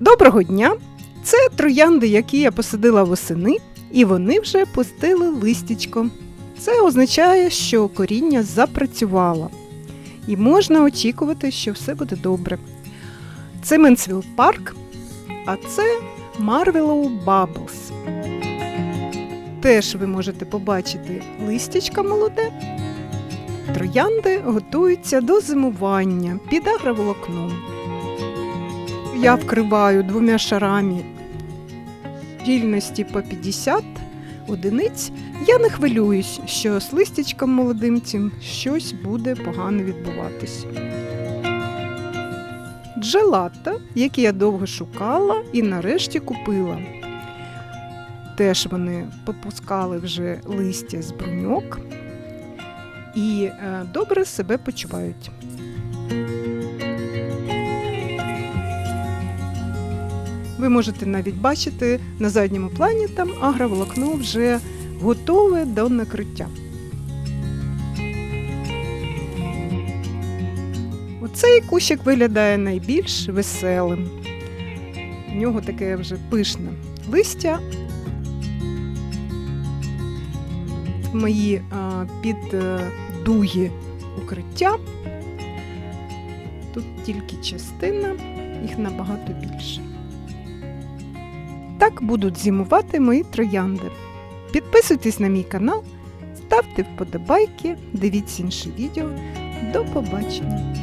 Доброго дня! Це троянди, які я посадила восени, і вони вже пустили листячко. Це означає, що коріння запрацювало. І можна очікувати, що все буде добре. Це Менсвіл Парк, а це Marvellow Bubbles. Теж ви можете побачити листячка молоде. Троянди готуються до зимування під агроволокном. Я вкриваю двома шарами щільності по 50 одиниць. Я не хвилююсь, що з листячком молодим цим щось буде погано відбуватись. Джелата, які я довго шукала і нарешті купила. Теж вони попускали вже листя з бруньок і е, добре себе почувають. Ви можете навіть бачити на задньому плані там агроволокно вже готове до накриття. Оцей кущик виглядає найбільш веселим. У нього таке вже пишне листя. Мої а, під е, укриття. Тут тільки частина, їх набагато більше. Так будуть зимувати мої троянди. Підписуйтесь на мій канал, ставте вподобайки, дивіться інші відео. До побачення!